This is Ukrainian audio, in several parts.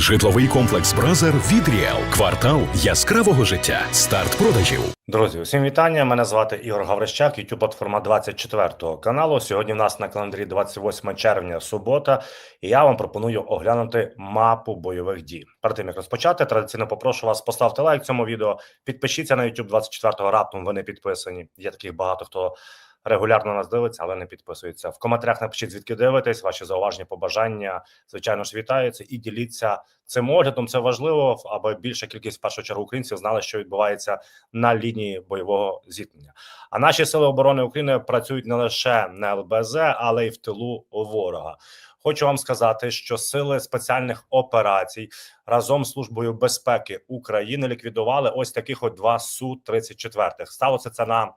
Житловий комплекс Бразер від Ріел. Квартал яскравого життя. Старт продажів. Друзі, усім вітання. Мене звати Ігор Гаврищак, youtube платформа 24 каналу. Сьогодні в нас на календарі 28 червня, субота, і я вам пропоную оглянути мапу бойових дій. Перед тим як розпочати, традиційно попрошу вас поставте лайк цьому відео, підпишіться на YouTube 24 раптом. Ви не підписані. Є таких багато хто. Регулярно нас дивиться, але не підписується. В коментарях напишіть, звідки дивитесь, ваші зауваження, побажання. Звичайно ж, вітаються і діліться цим оглядом. Це важливо, аби більша кількість в першу чергу українців знали, що відбувається на лінії бойового зіткнення. А наші сили оборони України працюють не лише на ЛБЗ, але й в тилу ворога. Хочу вам сказати, що сили спеціальних операцій разом з службою безпеки України ліквідували ось таких от два су 34 Сталося це на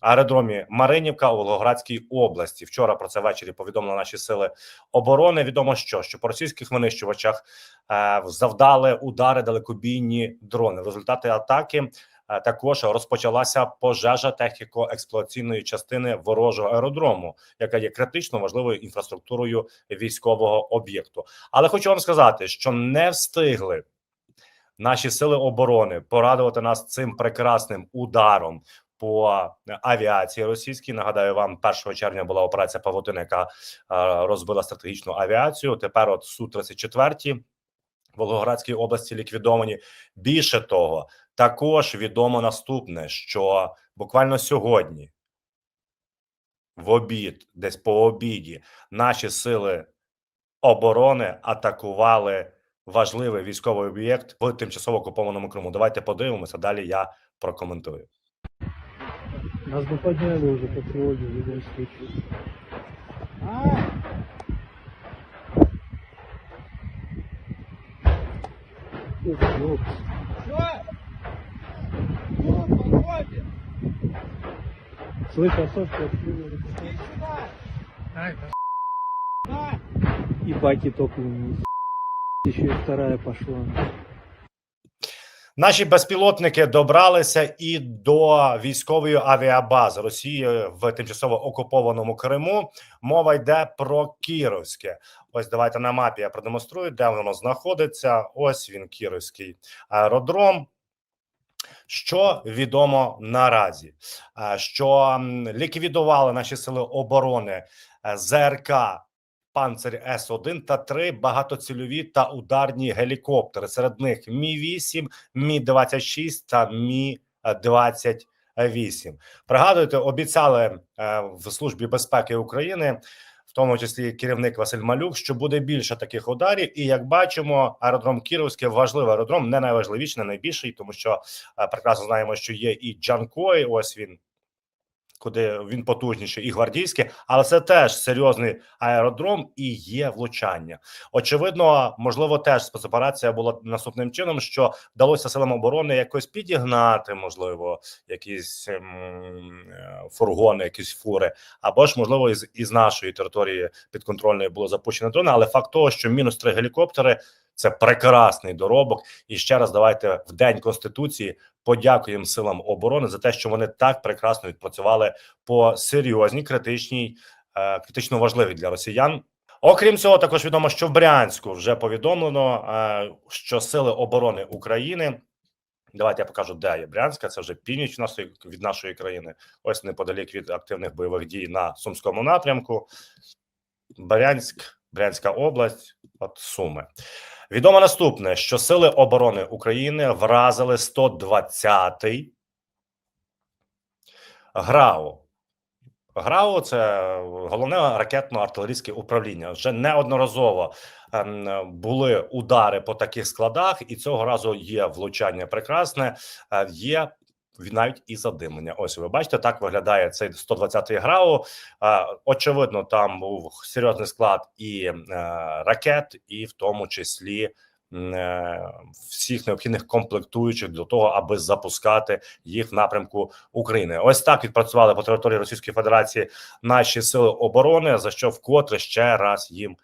аеродромі Маринівка у Волгоградській області. Вчора про це ввечері повідомили наші сили оборони. Відомо що що по російських винищувачах е, завдали удари далекобійні дрони. В результаті атаки. е, Також розпочалася пожежа техніко-експлуатаційної частини ворожого аеродрому, яка є критично важливою інфраструктурою військового об'єкту. Але хочу вам сказати, що не встигли наші сили оборони порадувати нас цим прекрасним ударом по авіації російській. Нагадаю, вам 1 червня була операція Павутина, яка е, розбила стратегічну авіацію. Тепер от су 34 в Волгоградській області ліквідовані. Більше того, також відомо наступне, що буквально сьогодні, в обід, десь по обіді, наші сили оборони атакували важливий військовий об'єкт в тимчасово окупованому Криму. Давайте подивимося. Далі я прокоментую. Нас бы подняли уже по тревоге в любом случае. Ох, ёпс. Слышь, а Сашка открыла. И баки топливные. Еще и вторая пошла. Наші безпілотники добралися і до військової авіабази Росії в тимчасово окупованому Криму. Мова йде про Кіровське. Ось давайте на мапі я продемонструю, де воно знаходиться. Ось він, Кіровський аеродром. Що відомо наразі, Е, що ліквідували наші сили оборони е, ЗРК Панцир С-1 та три багатоцільові та ударні гелікоптери. Серед них Мі 8 Мі 26 та Мі 28 Пригадуєте, обіцяли е, в службі безпеки України. В тому числі керівник Василь Малюк, що буде більше таких ударів, і як бачимо, аеродром Кіровське важливий аеродром, не найважливіший, не найбільший, тому що е, прекрасно знаємо, що є і Джанкой. Ось він куди він потужніший, і гвардійське, але це теж серйозний аеродром і є влучання. Очевидно, можливо, теж спецоперація була наступним чином, що вдалося силам оборони якось підігнати, можливо, якісь ем, фургони, якісь фури, або ж можливо із, із нашої території підконтрольної було запущено дрони. Але факт того, що мінус три гелікоптери. Це прекрасний доробок. І ще раз давайте в день конституції подякуємо силам оборони за те, що вони так прекрасно відпрацювали по серйозній критичній, е, критично важливій для росіян. Окрім цього, також відомо, що в Брянську вже повідомлено, е, що сили оборони України. Давайте я покажу, де є Брянська. Це вже північ нашої від нашої країни. Ось неподалік від активних бойових дій на сумському напрямку. Брянськ, Брянська область, от Суми. Відомо наступне, що сили оборони України вразили 120-й ГРАУ. ГРАУ це головне ракетно-артилерійське управління. Вже неодноразово ем, були удари по таких складах, і цього разу є влучання прекрасне. е, Є навіть і задимлення. Ось ви бачите, так виглядає цей 120-й ГРАУ. Очевидно, там був серйозний склад і е, ракет, і в тому числі е, всіх необхідних комплектуючих для того, аби запускати їх в напрямку України. Ось так відпрацювали по території Російської Федерації наші сили оборони. За що вкотре ще раз їм.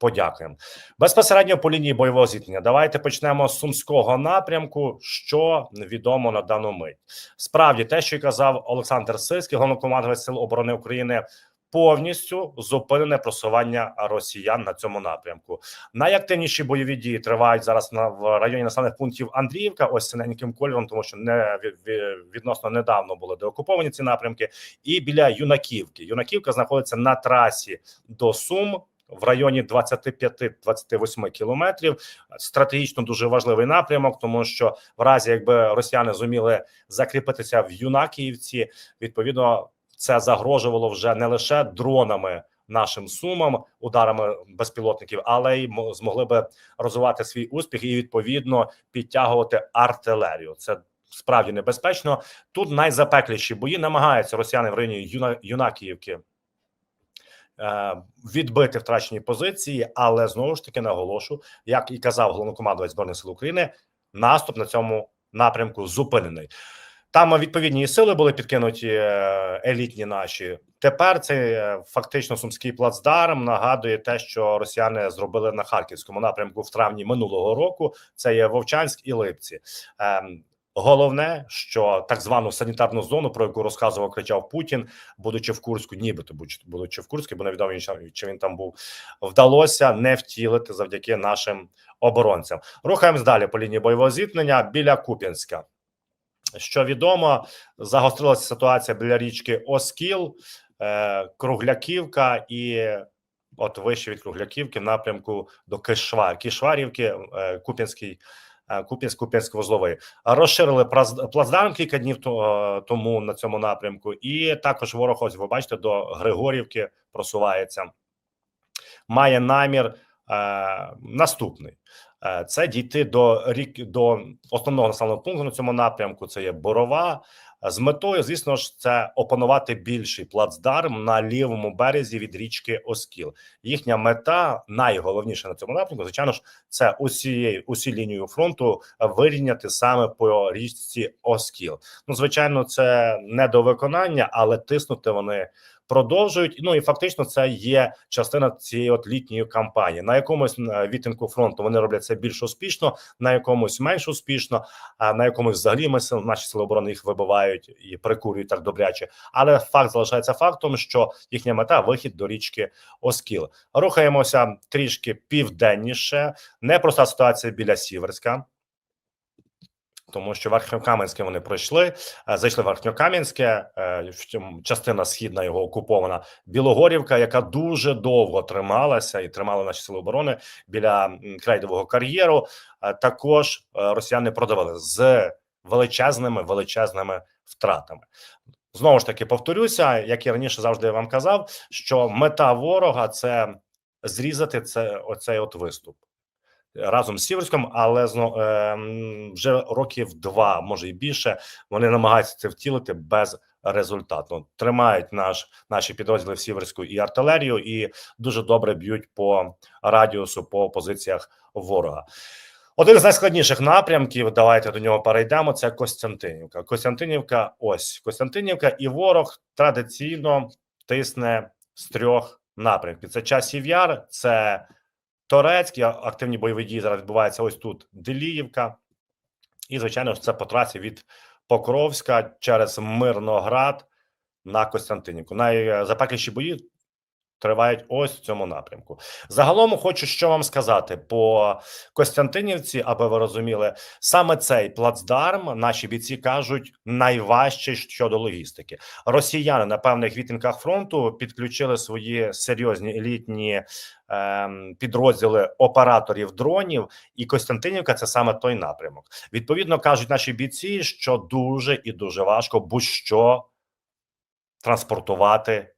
Подякуємо безпосередньо по лінії бойового зіткнення. Давайте почнемо з сумського напрямку. Що відомо на дану мить. Справді, те, що й казав Олександр Сирський, головнокомандувач сил оборони України, повністю зупинене просування росіян на цьому напрямку. Найактивніші бойові дії тривають зараз на в районі населених пунктів Андріївка, ось синеньким кольором, тому що не від, від- відносно недавно були деокуповані ці напрямки, і біля Юнаківки. Юнаківка знаходиться на трасі до Сум. В районі 25-28 кілометрів стратегічно дуже важливий напрямок, тому що в разі якби росіяни зуміли закріпитися в Юнакіївці, відповідно це загрожувало вже не лише дронами нашим сумам, ударами безпілотників, але й мо- змогли би розвивати свій успіх і відповідно підтягувати артилерію. Це справді небезпечно. Тут найзапекліші бої намагаються росіяни в районі Юна, Юнакіївки відбити втрачені позиції, але знову ж таки наголошу, як і казав головнокомандувач збройних сил України, наступ на цьому напрямку зупинений. Там відповідні сили були підкинуті е, елітні наші. Тепер це е, фактично сумський плацдарм нагадує те, що росіяни зробили на харківському напрямку в травні минулого року. Це є Вовчанськ і Липці. Головне, що так звану санітарну зону, про яку розказував кричав Путін, будучи в Курську, нібито будучи- в Курську, бо невідомо чи- чи він там був, вдалося не втілити завдяки нашим оборонцям. Рухаємось далі по лінії бойового зіткнення біля Куп'янська. Що відомо, загострилася ситуація біля річки Оскіл, е, Кругляківка і от вище від Кругляківки в напрямку до Кишвар, Кишварівки, е, Куп'янський. Е, Куп'янськ, Куп'янськ вузловий розширили плацдарм кілька днів е, тому на цьому напрямку, і також ворог, ось ви бачите, до Григорівки просувається. Має намір е, наступний: Е, це дійти до рік до основного населеного пункту на цьому напрямку. Це є Борова. З метою, звісно ж, це опанувати більший плацдарм на лівому березі від річки Оскіл. Їхня мета найголовніша на цьому напрямку, звичайно ж, це усією усі лінію фронту вирівняти саме по річці Оскіл. Ну, звичайно, це не до виконання, але тиснути вони продовжують. Ну і фактично це є частина цієї от літньої кампанії. На якомусь е, відтинку фронту вони роблять це більш успішно, на якомусь менш успішно, а на якомусь взагалі ми наші сили оборони їх вибивають і прикурюють так добряче. Але факт залишається фактом, що їхня мета вихід до річки Оскіл. Рухаємося трішки південніше. Непроста ситуація біля Сіверська. Тому що Верхньокам'янське вони пройшли, е, зайшли в Верхньокам'янське, е, частина східна його окупована Білогорівка, яка дуже довго трималася і тримала наші сили оборони біля крейдового кар'єру. Е, Також росіяни продавали з величезними величезними втратами. Знову ж таки, повторюся, як і раніше завжди вам казав, що мета ворога це зрізати це оцей от виступ разом з Сіверськом, але е, вже років два, може і більше, вони намагаються це втілити безрезультатно. Тримають наш наші підрозділи в Сіверську і артилерію, і дуже добре б'ють по радіусу по позиціях ворога. Один з найскладніших напрямків. Давайте до нього перейдемо. Це Костянтинівка. Костянтинівка, ось Костянтинівка, і ворог традиційно тисне з трьох напрямків: це часів яр, це Торецькі активні бойові дії зараз відбуваються ось тут Деліївка, і звичайно це по трасі від Покровська через Мирноград на Костянтинівку. Найзапекліші бої тривають ось в цьому напрямку. Загалом хочу що вам сказати по Костянтинівці, аби ви розуміли, саме цей плацдарм наші бійці кажуть найважче щодо логістики. Росіяни на певних відтинках фронту підключили свої серйозні елітні ем, підрозділи операторів дронів, і Костянтинівка це саме той напрямок. Відповідно кажуть наші бійці, що дуже і дуже важко будь-що транспортувати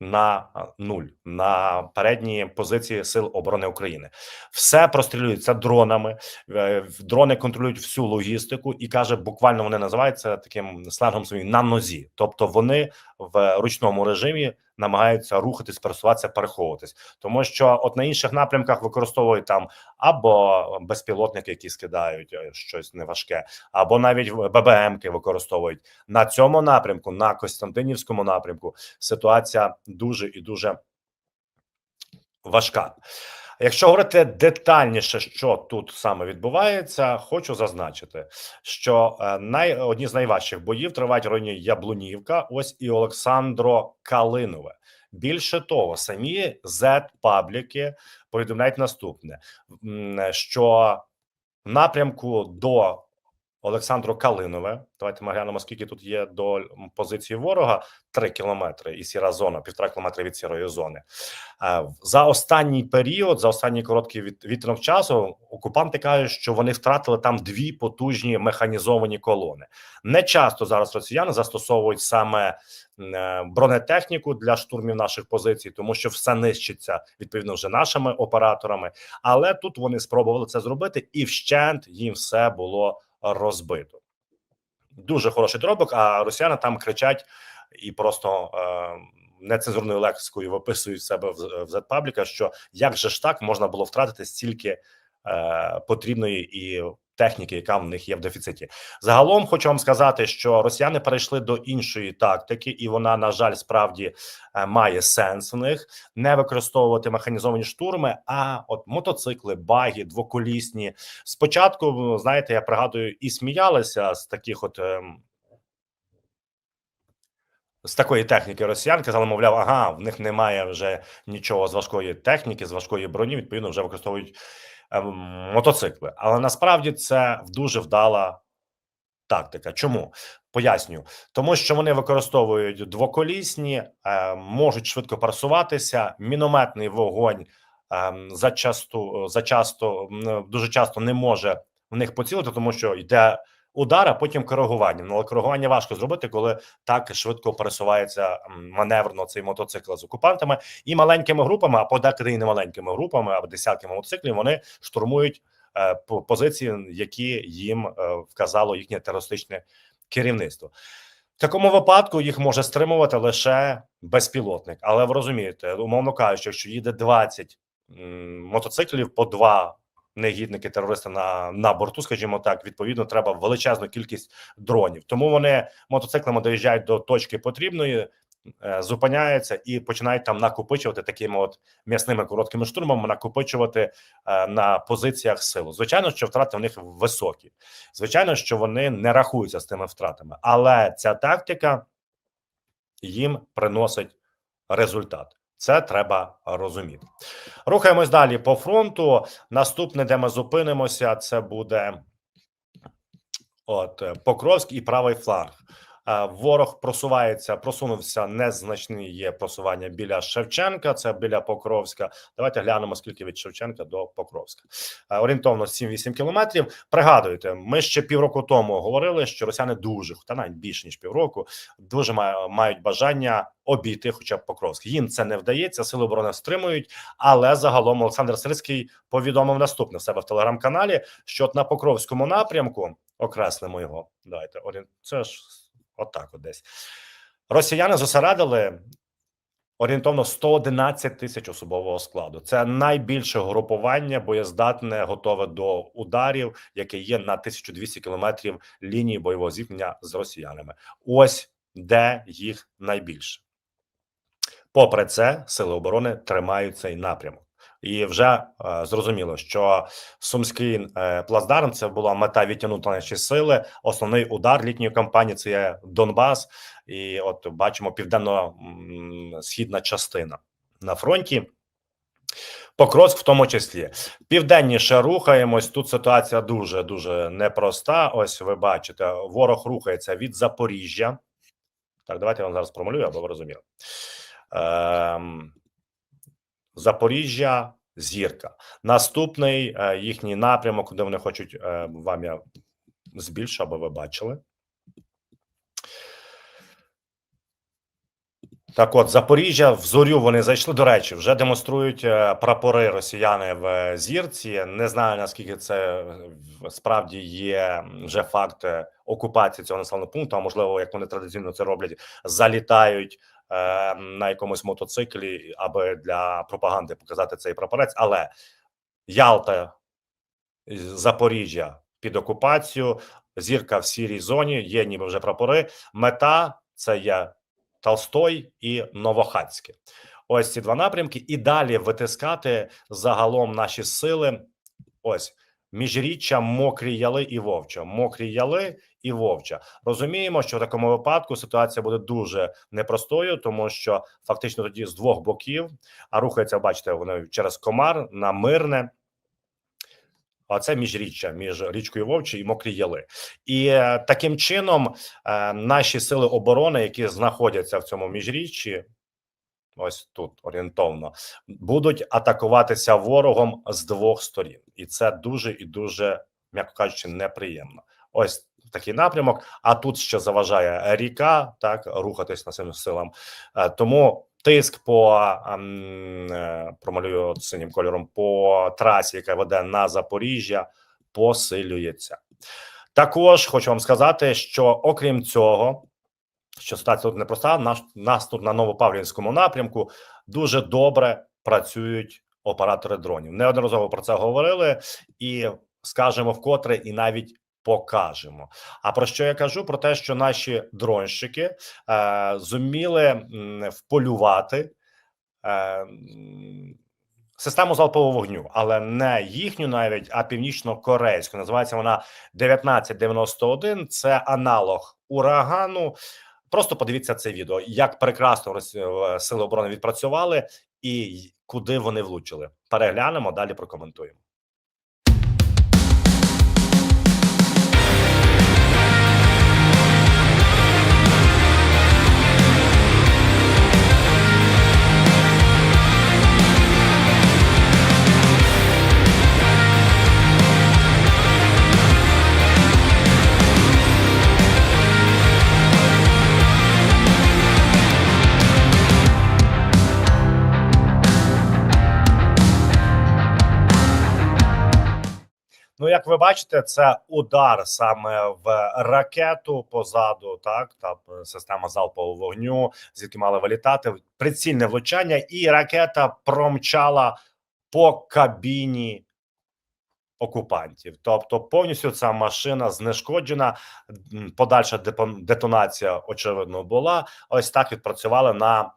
на нуль на передні позиції сил оборони України. Все прострілюється дронами. е, Дрони контролюють всю логістику, і каже, буквально вони називаються таким сленгом своїм на нозі. Тобто вони в ручному режимі намагаються рухатись, пересуватися, переховуватись, тому що от на інших напрямках використовують там або безпілотники, які скидають е, щось неважке, або навіть ББМки використовують на цьому напрямку, на Костянтинівському напрямку. Ситуація дуже і дуже важка. Якщо говорити детальніше, що тут саме відбувається, хочу зазначити, що е, най, одні з найважчих боїв тривають в районі Яблунівка. Ось і Олександро Калинове Більше того, самі Z-пабліки повідомляють наступне: що в напрямку до Олександру Калинове. Давайте ми глянемо, скільки тут є до позиції ворога: 3 кілометри і сіра зона, півтора кілометри від сірої зони. Е, За останній період, за останній короткий від, відрок часу, окупанти кажуть, що вони втратили там дві потужні механізовані колони. Не часто зараз росіяни застосовують саме е, бронетехніку для штурмів наших позицій, тому що все нищиться відповідно вже нашими операторами. Але тут вони спробували це зробити, і вщент їм все було розбито. Дуже хороший доробок. А росіяни там кричать і просто е, нецензурною лексикою виписують себе в, в Z-пабліка, що як же ж так можна було втратити стільки е, потрібної і техніки, яка в них є в дефіциті. Загалом хочу вам сказати, що росіяни перейшли до іншої тактики, і вона, на жаль, справді е, має сенс в них не використовувати механізовані штурми, а от мотоцикли, баги, двоколісні. Спочатку, ну, знаєте, я пригадую, і сміялися з таких от. ем, з такої техніки росіян казали, мовляв, ага, в них немає вже нічого з важкої техніки, з важкої броні. Відповідно, вже використовують мотоцикли. Але насправді це дуже вдала тактика. Чому поясню? Тому що вони використовують двоколісні, е, можуть швидко парсуватися, Мінометний вогонь ем, зачасту, зачасто м, дуже часто не може в них поцілити, тому що йде удар, а потім коригування. Ну, але коригування важко зробити, коли так швидко пересувається маневрно цей мотоцикл з окупантами і маленькими групами, а подекуди і не маленькими групами, або десятками мотоциклів. Вони штурмують е, позиції, які їм е, вказало їхнє терористичне керівництво. В такому випадку їх може стримувати лише безпілотник. Але ви розумієте, умовно кажучи, якщо їде 20 м, мотоциклів по два негідники терористи на, на борту, скажімо так, відповідно, треба величезну кількість дронів. Тому вони мотоциклами доїжджають до точки потрібної, е, зупиняються і починають там накопичувати такими от м'ясними короткими штурмами, накопичувати е, на позиціях силу. Звичайно, що втрати в них високі. Звичайно, що вони не рахуються з тими втратами, але ця тактика їм приносить результат. Це треба розуміти. Рухаємось далі по фронту. Наступне, де ми зупинимося, це буде от Покровськ і правий фланг. Е, Ворог просувається, просунувся незначний є просування біля Шевченка. Це біля Покровська. Давайте глянемо скільки від Шевченка до Покровська. Е, Орієнтовно 7-8 кілометрів. Пригадуйте, ми ще півроку тому говорили, що росіяни дуже та навіть більше ніж півроку, дуже мають бажання обійти, хоча б Покровськ. Їм це не вдається. Сили оборони стримують. Але загалом Олександр Сирський повідомив наступне в себе в телеграм-каналі, що от на Покровському напрямку окреслимо його. Давайте орієн... це ж отак, от десь росіяни зосередили орієнтовно 111 тисяч особового складу. Це найбільше групування боєздатне, готове до ударів, яке є на 1200 кілометрів лінії бойового зіткнення з росіянами. Ось де їх найбільше. Попри це, сили оборони тримають цей напрямок. І вже е, зрозуміло, що сумський е, плацдарм це була мета відтягнути наші сили. Основний удар літньої кампанії це є Донбас, і от бачимо південно-східна частина на фронті. Покровськ в тому числі південніше рухаємось. Тут ситуація дуже дуже непроста. Ось ви бачите, ворог рухається від Запоріжжя. Так, давайте я вам зараз промалюю, аби ви розуміли. Ем, Запоріжжя, зірка. Наступний е, їхній напрямок, куди вони хочуть е, вам я збільшу, аби ви бачили. Так, от Запоріжжя в зорю вони зайшли. До речі, вже демонструють е, прапори росіяни в зірці. Не знаю наскільки це справді є вже факт окупації цього населеного пункту. А можливо, як вони традиційно це роблять, залітають е, на якомусь мотоциклі, аби для пропаганди показати цей прапорець. Але Ялта, Запоріжжя під окупацією, зірка в сірій зоні. Є ніби вже прапори. Мета це є Толстой і Новохацьке. Ось ці два напрямки, і далі витискати загалом наші сили. Ось міжріччя мокрі яли і вовча. Мокрі яли і вовча. Розуміємо, що в такому випадку ситуація буде дуже непростою, тому що фактично тоді з двох боків, а рухається, бачите, вони через комар на мирне. А це міжріччя між річкою Вовчі і Мокрі Яли. І е, таким чином е, наші сили оборони, які знаходяться в цьому міжріччі, ось тут орієнтовно, будуть атакуватися ворогом з двох сторін, і це дуже і дуже, м'яко кажучи, неприємно. Ось такий напрямок. А тут ще заважає ріка, так рухатись на цим силам. Е, Тому тиск по ем, е, промалюю синім кольором по трасі, яка веде на Запоріжжя, посилюється. Також хочу вам сказати, що окрім цього, що ситуація тут непроста, наш нас тут на Новопавлівському напрямку дуже добре працюють оператори дронів. Неодноразово про це говорили і скажемо вкотре, і навіть покажемо. А про що я кажу? Про те, що наші дронщики е, зуміли вполювати. Е, Систему залпового вогню, але не їхню навіть, а північно-корейську. Називається вона 1991. Це аналог урагану. Просто подивіться це відео, як прекрасно е, сили оборони відпрацювали і куди вони влучили. Переглянемо далі. Прокоментуємо. Ну, як ви бачите, це удар саме в ракету позаду, так та е, система залпового вогню, звідки мали вилітати прицільне влучання, і ракета промчала по кабіні окупантів. Тобто, повністю ця машина знешкоджена. Подальша детонація, очевидно, була. Ось так відпрацювали на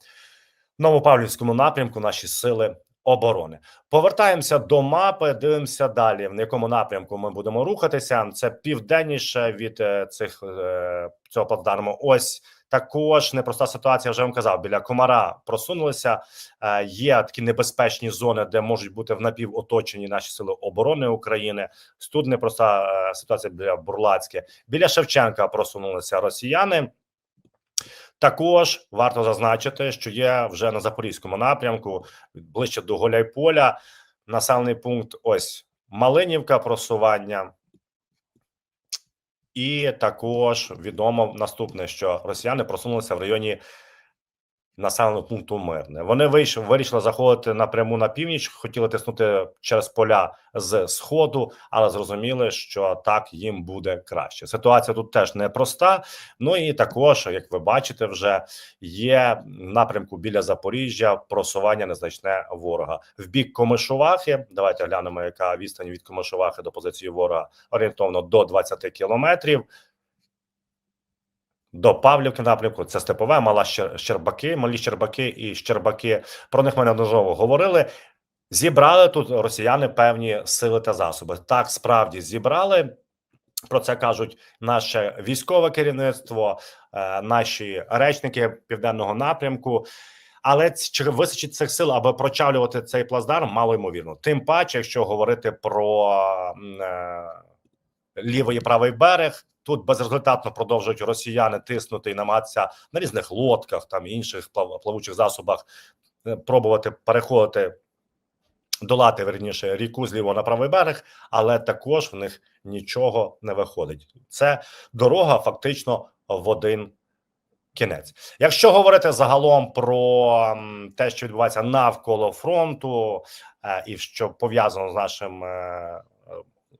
Новопавлівському напрямку наші сили оборони. Повертаємося до мапи, дивимося далі. В якому напрямку ми будемо рухатися. Це південніше від е, цих е, цього плацдарму. Ось також непроста ситуація. Вже вам казав, біля комара просунулися. Е, Є такі небезпечні зони, де можуть бути в напівоточенні наші сили оборони України. Тут непроста ситуація біля Бурлацьке. Біля Шевченка просунулися росіяни. Також варто зазначити, що є вже на запорізькому напрямку ближче до Голяйполя населений пункт. Ось Малинівка просування. І також відомо наступне, що росіяни просунулися в районі населеного пункту Мирне. Вони вийшли, вирішили заходити напряму на північ, хотіли тиснути через поля з сходу, але зрозуміли, що так їм буде краще. Ситуація тут теж непроста. Ну і також, як ви бачите, вже є напрямку біля Запоріжжя просування незначне ворога в бік Комишувахи. Давайте глянемо, яка відстань від Комишувахи до позиції ворога орієнтовно до 20 кілометрів. До Павлівки напрямку це степове, мала Щер- Щербаки, малі Щербаки і Щербаки. Про них ми неодноразово говорили. Зібрали тут росіяни певні сили та засоби. Так справді зібрали. Про це кажуть наше військове керівництво, е, наші речники південного напрямку. Але чи вистачить цих сил, аби прочавлювати цей плацдарм, мало ймовірно. Тим паче, якщо говорити про е, лівий і правий берег, тут безрезультатно продовжують росіяни тиснути і намагатися на різних лодках, там інших плавучих засобах е, пробувати переходити, долати верніше ріку з лівого на правий берег, але також в них нічого не виходить. Це дорога фактично в один кінець. Якщо говорити загалом про те, що відбувається навколо фронту, е, і що пов'язано з нашим е,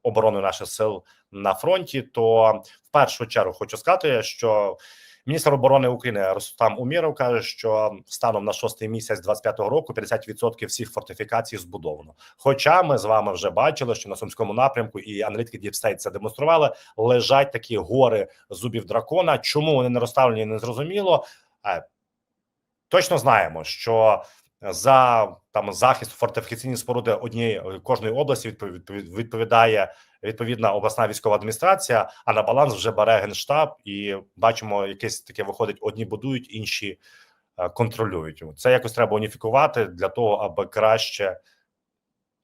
обороною наших сил на фронті, то в першу чергу хочу сказати, що міністр оборони України Рустам Уміров каже, що станом на шостий місяць 25-го року 50% всіх фортифікацій збудовано. Хоча ми з вами вже бачили, що на сумському напрямку і аналітики Діпстейт це демонстрували, лежать такі гори зубів дракона. Чому вони не розставлені, не зрозуміло. Е, Точно знаємо, що за там захист фортифікаційні споруди однієї кожної області відповід- відповід- відповідає відповідна обласна військова адміністрація. А на баланс вже бере генштаб, і бачимо, якесь таке виходить: одні будують, інші е, контролюють. Це якось треба уніфікувати для того, аби краще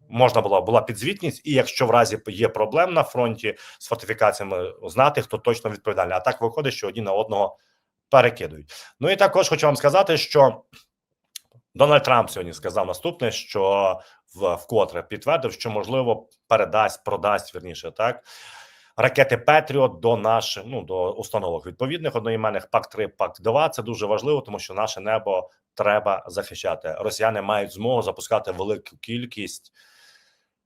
можна була була підзвітність, і якщо в разі є проблем на фронті з фортифікаціями, знати хто точно відповідальний. А так виходить, що одні на одного перекидують. Ну і також хочу вам сказати, що Дональд Трамп сьогодні сказав наступне, що вкотре підтвердив, що можливо передасть, продасть вірніше так. Ракети Петріот до наших ну до установок відповідних одноіменних ПАК 3 ПАК 2 Це дуже важливо, тому що наше небо треба захищати. Росіяни мають змогу запускати велику кількість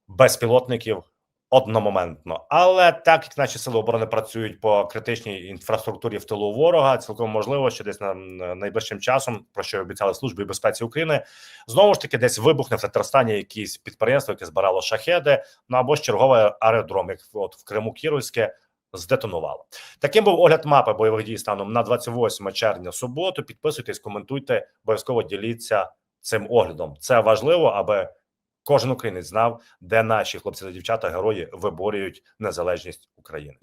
безпілотників одномоментно. Але так як наші сили оборони працюють по критичній інфраструктурі в тилу ворога, цілком можливо, що десь на на найближчим часом, про що обіцяли служби безпеці України, знову ж таки десь вибухне в Татарстані якісь підприємство, яке збирало шахеди, ну або ж черговий аеродром, як от в Криму Кіровське. Здетонувало таким був огляд мапи бойових дій станом на 28 червня суботу. Підписуйтесь, коментуйте, обов'язково діліться цим оглядом. Це важливо, аби кожен українець знав, де наші хлопці та дівчата герої виборюють незалежність України.